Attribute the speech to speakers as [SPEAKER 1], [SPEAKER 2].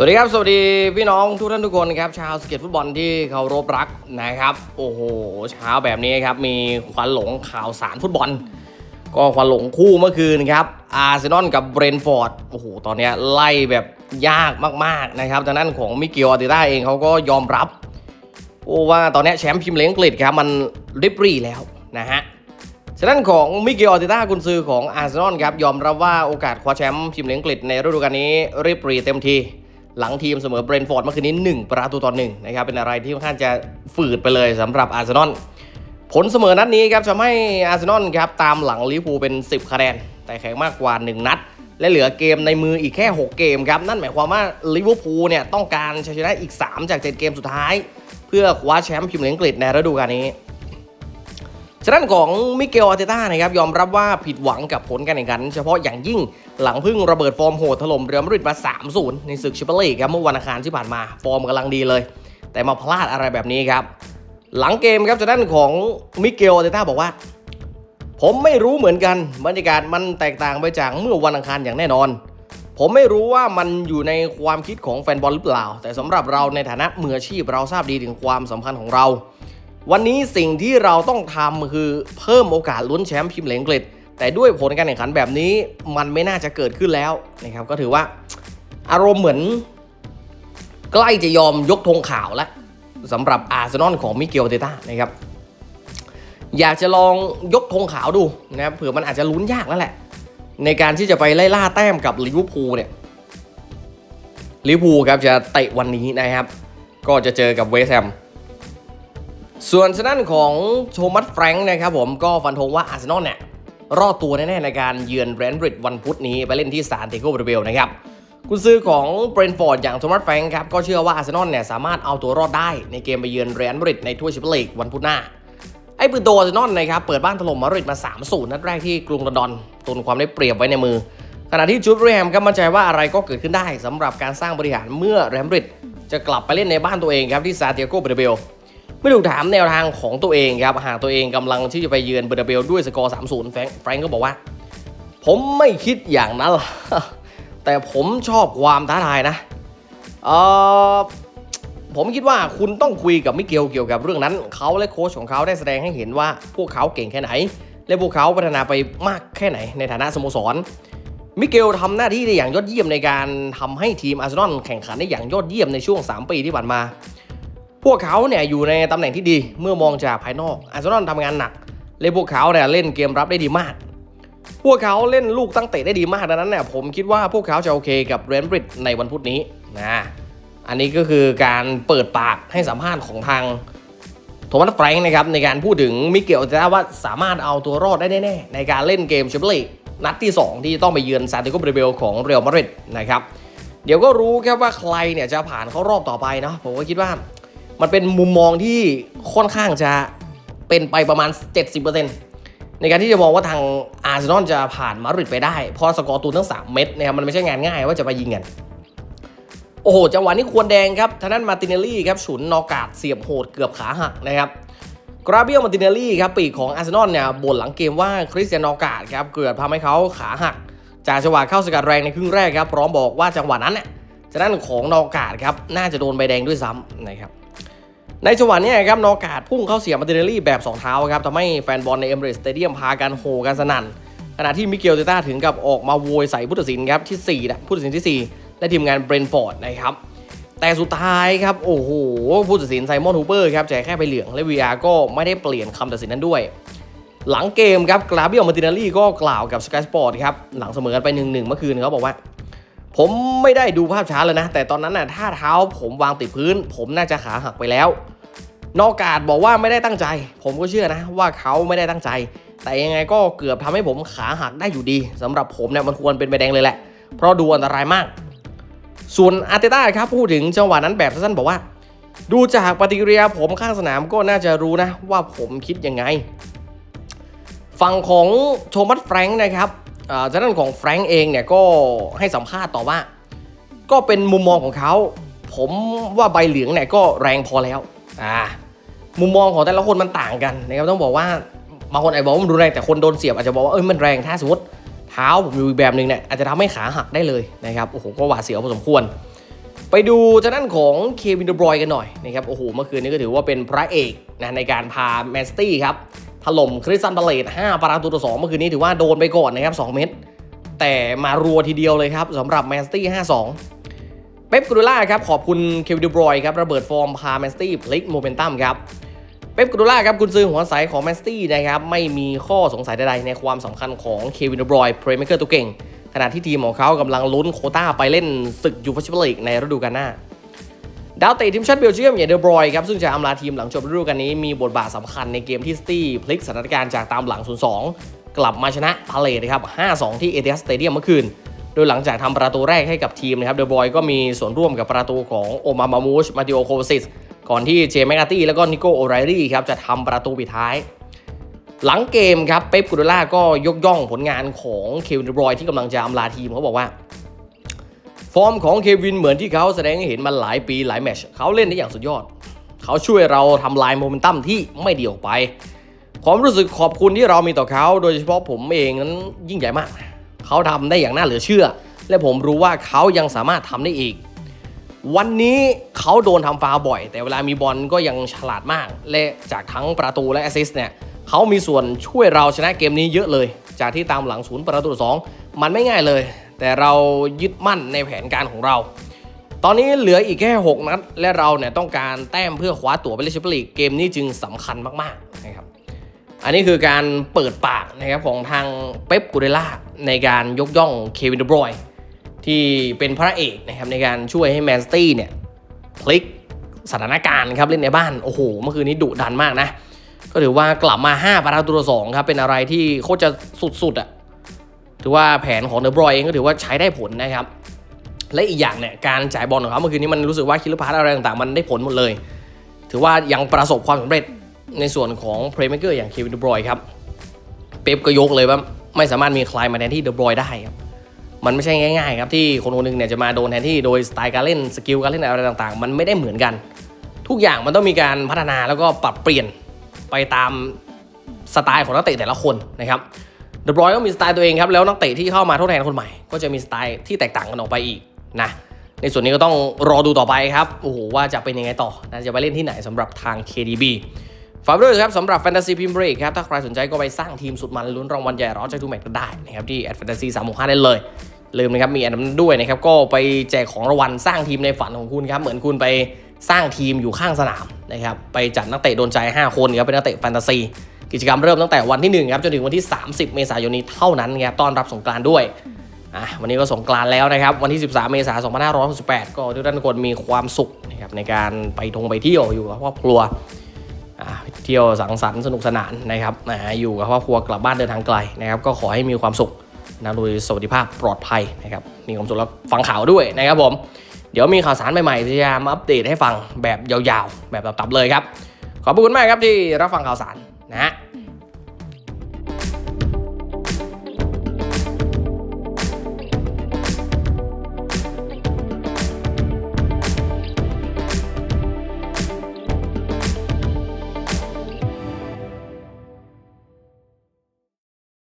[SPEAKER 1] สวัสดีครับ สวัสดีพี่น้องทุกท่านทุกคนครับ ชาวสเก็ตฟุตบอลที่เคารพรักนะครับ โอ้โหเช้าแบบนี้ครับ มีควันหลงข่าวสารฟุตบอล ก็ควันหลงคู่เมื่อคืนครับอาร์เซนอลกับเบรนท์ฟอร์ดโอ้โหตอนนี้ไล่แบบยากมากๆนะครับทางด้นของมิเกลอาร์เตต้าเองเขาก็ยอมรับ โอ้ว่าตอนนี้แชมป์พรีเมียร์ลีกอังกฤษครับ มันริบรี่แล้วนะฮะฉะนั้นของมิเกลออติต้ากุนซือของอาร์เซนอลครับยอมรับว่าโอกาสคว้าแชมป์พรีเมียร์ลีกอังกฤษในฤดูกาลนี้รีบรีเต็มที หลังทีมเสมอเบรนฟอร์ดเมื่อคืนนี้ 1 ประตูต่อหนึ่งนะครับเป็นอะไรที่ค่อนข้างจะฝืดไปเลยสำหรับอาร์เซนอลผลเสมอนัดนี้ครับจะให้อาร์เซนอลครับตามหลังลิเวอร์พูลเป็น 10 คะแนน แต่แข่งมากกว่า 1 นัด และเหลือเกมในมืออีกแค่ 6 เกมครับ นั่นหมายความว่าลิเวอร์พูลเนี่ยต้องการชนะอีก 3 จาก 7 เกมสุดท้าย เพื่อคว้าแชมป์พรีเมียร์ลีกในฤดูกาลนี้ ฉะนั้นของมิเกลอาร์เตต้านะครับยอมรับว่าผิดหวังกับผลการแข่งขัน เฉพาะอย่างยิ่งหลังพึ่งระเบิดฟอร์มโหดถล่มเรอัลมาดริดมา 3-0 ในศึกแชมเปี้ยนลีกครับเมื่อวันอังคารที่ผ่านมาฟอร์มกำลังดีเลย แต่มาพลาดอะไรแบบนี้ครับ หลังเกมครับจากด้านของมิเกลอาร์เตต้าบอกว่า ผมไม่รู้เหมือนกันบรรยากาศมันแตกต่างไปจากเมื่อวันอังคารอย่างแน่นอน ผมไม่รู้ว่ามันอยู่ในความคิดของแฟนบอลหรือเปล่า แต่สำหรับเราในฐานะมืออาชีพเราทราบดีถึงความสำคัญของเรา วันนี้สิ่งที่เราต้องทำคือเพิ่มโอกาสลุ้นแชมป์พรีเมียร์ลีกอังกฤษ แต่ด้วยผลการแข่งขันแบบนี้มันไม่น่าจะเกิดขึ้นแล้วนะครับก็ถือว่าอารมณ์เหมือน ใกล้จะยอมยกธงขาวแล้วสำหรับอาร์เซนอลของมิเกลเตต้านะครับอยากจะลองยกธงขาวดูนะครับเผื่อมันอาจจะลุ้นยากแล้วแหละ ในการที่จะไปไล่ล่าแต้มกับลิเวอร์พูลเนี่ยลิเวอร์พูลครับจะเตะวันนี้นะครับ ก็จะเจอกับเวสต์แฮม ส่วนชนั้นของโทมัสแฟรงค์นะครับผมก็ฟันธงว่าอาร์เซนอลเนี่ยรอดตัวแน่ๆในการเยือนแรนบริดวันพุธนี้ไปเล่นที่ซานติโกเบรเบลนะครับกุนซือของเบรนฟอร์ดอย่างโทมัสแฟรงค์ครับก็เชื่อว่าอาร์เซนอลเนี่ยสามารถเอาตัวรอดได้ในเกมไปเยือนแรนบริดในถ้วยแชมเปี้ยนลีกวันพุธหน้า ไอ้ปืนโตอาร์เซนอลนะครับเปิดบ้านถล่มมาดริดมา3-0นัดแรกที่กรุงลอนดอนตุนความได้เปรียบไว้ในมือ ขณะที่จูดเรแฮมก็มั่นใจว่าอะไรก็เกิดขึ้นได้สำหรับการสร้างบริหารเมื่อแรมบริดจะกลับไปเล่นในบ้านตัวเองครับที่ซานติอาโกเบรเบล ไม่ถูกถามแนวทางของตัวเองครับหากตัวเองกำลังที่จะไปเยือนเบอร์เบลด้วยสกอร์ 3-0 แฟรงค์แฟรงค์ก็บอกว่า ผมไม่คิดอย่างนั้นหรอกแต่ผมชอบความท้าทายนะเออผมคิดว่าคุณต้องคุยกับมิเกลเกี่ยวกับเรื่องนั้น เขาและโค้ชของเขาได้แสดงให้เห็นว่าพวกเขาเก่งแค่ไหน และพวกเขาพัฒนาไปมากแค่ไหน ในฐานะสโมสรมิเกลทำหน้าที่ได้อย่างยอดเยี่ยมในการทำให้ทีมอาร์เซนอลแข่งขันได้อย่างยอดเยี่ยมในช่วง 3 ปีที่ผ่านมา พวกเขาเนี่ยอยู่ในตำแหน่งที่ดีเมื่อมองจากภายนอกอาร์เซนอลทำงานหนักและพวกเขาเนี่ยเล่นเกมรับได้ดีมาก พวกเขาเล่นลูกตั้งเตะได้ดีมากดังนั้นเนี่ยผมคิดว่าพวกเขาจะโอเคกับเรนบริดในวันพุธนี้นะอันนี้ก็คือการเปิดปากให้สัมภาษณ์ของทางโทมัสแฟรงค์นะครับในการพูดถึงมิเกลจะว่าสามารถเอาตัวรอดได้แน่ๆในการเล่นเกมแชมเปี้ยนลีกนัดที่ 2 ที่ต้องไปเยือนซานติโกเบรเบลของเรอัลมาดริดนะครับเดี๋ยวก็รู้ครับว่าใครเนี่ยจะผ่านเข้ารอบต่อไปเนาะผมก็คิดว่า มันเป็นมุมมองที่ค่อนข้างจะเป็นไปประมาณ 70%ในการที่จะมองว่าทางอาร์เซนอลจะผ่านมาดริดไปได้ เพราะสกอร์ตูนทั้ง 3 เม็ดนะครับมันไม่ใช่งานง่ายว่าจะไปยิงกัน โอ้โห จังหวะนี้ควรแดงครับทางนั้นมาติเนลลี่ครับฉุนนอกาดเสียบโหดเกือบขาหักนะครับกราเบียลมาติเนลลี่ครับปีกของอาร์เซนอลเนี่ยบ่นหลังเกมว่าคริสเตียนนอกาดครับเกือบทำให้เขาขาหัก จากจังหวะเข้าสกัดแรงในครึ่งแรกครับพร้อมบอกว่าจังหวะนั้นเนี่ยจากนั้นของนอกาดครับน่าจะโดนใบแดงด้วยซ้ำนะครับ ในจังหวะนี้ครับนอกาดพุ่งเข้าเสียบมาติเนลลี่แบบ 2 เท้าครับทำให้แฟนบอลในเอมเรสสเตเดียมพากันโห่กันสนั่น ขณะที่มิเกลเตต้าถึงกับออกมาโวยใส่ผู้ตัดสินครับที่4นะผู้ตัดสินที่ 4 และทีมงานเบรนฟอร์ดนะครับ แต่สุดท้ายครับ โอ้โห ผู้ตัดสินไซมอนฮูเปอร์ครับแจกแค่ใบเหลือง และ VR ก็ไม่ได้เปลี่ยนคำตัดสินนั้นด้วย หลังเกมครับกราเบียลมาติเนลลี่ก็กล่าวกับสกายสปอร์ตครับหลังเสมอกันไป1นเมื่อคืนเขาบอกว่าผมไม่ได้ดูภาพช้าเลยนะ แต่ตอนนั้นน่ะถ้าเท้าผมวางติดพื้น ผมน่าจะขาหักไปแล้ว นอกกาดบอกว่าไม่ได้ตั้งใจ ผมก็เชื่อนะว่าเขาไม่ได้ตั้งใจ แต่ยังไงก็เกือบทำให้ผมขาหักได้อยู่ดีสำหรับผมเนี่ยมันควรเป็นใบแดงเลยแหละ เพราะดูอันตรายมาก ส่วนอาร์เตต้าครับพูดถึงจังหวะนั้นแบบสั้นๆบอกว่า ดูจากปฏิกิริยาผมข้างสนามก็น่าจะรู้นะ ว่าผมคิดยังไง ฝั่งของโทมัสแฟรงค์นะครับอ่าจากนั้นของแฟรงค์เองเนี่ยก็ให้สัมภาษณ์ต่อว่า ก็เป็นมุมมองของเขา ผมว่าใบเหลืองเนี่ยก็แรงพอแล้ว อ่า มุมมองของแต่ละคนมันต่างกันนะครับต้องบอกว่าบางคนอาจจะบอกว่ามันรุนแรงแต่คนโดนเสียบอาจจะบอกว่าเอ้ยมันแรงถ้าสมมติเท้าผมอยู่แบบหนึ่งเนี่ยอาจจะทำให้ขาหักได้เลยนะครับโอ้โหก็หวาดเสียวพอสมควร ไปดูทางด้านของเควินเดบรอยกันหน่อยนะครับโอ้โหเมื่อคืนนี้ก็ถือว่าเป็นพระเอกนะในการพาแมนสตี้ครับถล่มคริสตันพาเลต5ประตูต่อ2เมื่อคืนนี้ถือว่าโดนไปก่อนนะครับ2เม็ดแต่มารัวทีเดียวเลยครับสำหรับแมนสตี้5-2เป๊ปกูดูล่าครับขอบคุณเควินเดบรอยครับระเบิดฟอร์มพาแมนสตี้พลิกโมเมนตัมครับ ป๊ปกูดูล่าครับกุนซือหัวใสของแมนสตี้นะครับไม่มีข้อสงสัยใดๆในความสำคัญของเควินบรอยเพลย์เมคเกอร์ตัวเก่ง ขณะที่ทีมของเขากำลังลุ้นโคต้าไปเล่นศึกยูฟ่าแชมเปี้ยนลีกในฤดูกาลหน้า ดาวเตะทีมชาติเบลเยียมอย่างเดอบรอยครับซึ่งจะอำลาทีมหลังจบฤดูกาลนี้มีบทบาทสำคัญในเกมที่สตี้พลิกสถานการณ์จากตามหลัง 0-2 กลับมาชนะพาเลตนะครับ 5-2 ที่เอเทียสเตเดียมเมื่อคืน โดยหลังจากทำประตูแรกให้กับทีมนะครับเดอบรอยก็มีส่วนร่วมกับประตูของโอมามามูชมาติโอโควซิส ก่อนที่เจมส์แมกาตี้แล้วก็นิโกโอไรลี่ครับจะทำประตูปิดท้าย หลังเกมครับเป๊ปกูดล่าก็ยกย่องผลงานของเควินบรอยที่กำลังจะอำลาทีมเขาบอกว่า ฟอร์มของเควินเหมือนที่เขาแสดงให้เห็นมาหลายปีหลายแมชเขาเล่นได้อย่างสุดยอด เขาช่วยเราทำลายโมเมนตัมที่ไม่ดีออกไปความรู้สึกขอบคุณที่เรามีต่อเขา โดยเฉพาะผมเองนั้นยิ่งใหญ่มาก เขาทำได้อย่างน่าเหลือเชื่อ และผมรู้ว่าเขายังสามารถทำได้อีก วันนี้เขาโดนทำฟาวล์บ่อย แต่เวลามีบอลก็ยังฉลาดมาก และจากทั้งประตูและแอสซิสต์เนี่ยเขามีส่วนช่วยเราชนะเกมนี้เยอะเลย จากที่ตามหลังศูนย์ประตูต่อสองมันไม่ง่ายเลย แต่เรายึดมั่นในแผนการของเรา ตอนนี้เหลืออีกแค่ 6 นัด และเราเนี่ยต้องการแต้มเพื่อคว้าตั๋วไปเล่นแชมเปี้ยนลีกเกมนี้จึงสำคัญมากๆนะครับอันนี้คือการเปิดปากนะครับของทางเป๊ปกูเดล่าในการยกย่องเควินเดบรอย ที่เป็นพระเอกนะครับในการช่วยให้แมนสตี้เนี่ยพลิกสถานการณ์ครับเล่นในบ้าน โอ้โห เมื่อคืนนี้ดุดันมากนะ ก็ถือว่ากลับมา 5 ประตูต่อสองครับ เป็นอะไรที่โคตรจะสุดๆอะ่ะถือว่าแผนของเดอบรอยเองก็ถือว่าใช้ได้ผลนะครับ และอีกอย่างเนี่ยการจ่ายบอลของเขาเมื่อคืนนี้มันรู้สึกว่าคิลพาร์อะไรต่างๆ มันได้ผลหมดเลย ถือว่ายังประสบความสำเร็จในส่วนของเพลย์เม k เกอร์อย่างเควินเดอบรอยครับ เป๊ปก็ยกเลยว่าไม่สามารถมีใครมาแทนที่เดอบรอยได้ครับ มันไม่ใช่ง่ายๆครับที่คนคนหนึงเนี่ยจะมาโดนแทนที่โดยสไตล์การเล่นสกิลการเล่นอะไรต่างๆ มันไม่ได้เหมือนกัน ทุกอย่างมันต้องมีการพัฒนาแล้วก็ปรับเปลี่ยนไปตามสไตล์ของนักเตะแต่ละคนนะครับเดบรอยก็มีสไตล์ตัวเองครับแล้วนักเตะที่เข้ามาทดแทนคนใหม่ ก็จะมีสไตล์ที่แตกต่างกันออกไปอีกนะในส่วนนี้ก็ต้องรอดูต่อไปครับโอ้โหว่าจะเป็นยังไงต่อนะจะไปเล่นที่ไหนสำหรับทาง KDB ฝากด้วยครับสำหรับ Fantasy p r e m i e r League ครับ ถ้าใครสนใจก็ไปสร้างทีมสุดมันลุ้นรางวัลใหญ่ร้อนใจทุกแมตช์ก็ได้นะครับที่ a d fantasy 365ได้เลย ลืมนะครับมีอันนั้นด้วยนะครับก็ไปแจกของรางวัลสร้างทีมในฝันของคุณครับเหมือนคุณไปสร้างทีมอยู่ข้างสนามนะครับไปจัดนักเตะโดนใจ 5 คนครับเป็นนักเตะแฟนตาซีกิจกรรมเริ่มตั้งแต่วันที่1ครับจนถึงวันที่ 30 เมษายนนี้เท่านั้นครับต้อนรับสงกรานต์ด้วยอะวันนี้ก็สงกรานต์แล้วนะครับ วันที่ 13 เมษายน 2568 ก็ทุกท่านคนมีความสุขนะครับในการไปทงไปเที่ยวอยู่กับครอบครัวอ่า เที่ยวสังสรรค์สนุกสนานนะครับอ่าอยู่กับครอบครัวกลับบ้านเดินทางไกลนะครับก็ขอให้มีความสุขนะโดยสวัสดิภาพปลอดภัยนะครับมีความสุขแล้วฟังข่าวด้วยนะครับผม เดี๋ยวมีข่าวสารใหม่ๆจะมาอัปเดตให้ฟังแบบยาวๆ แบบตับๆเลยครับ ขอบคุณมากครับที่รับฟังข่าวสารนะฮะ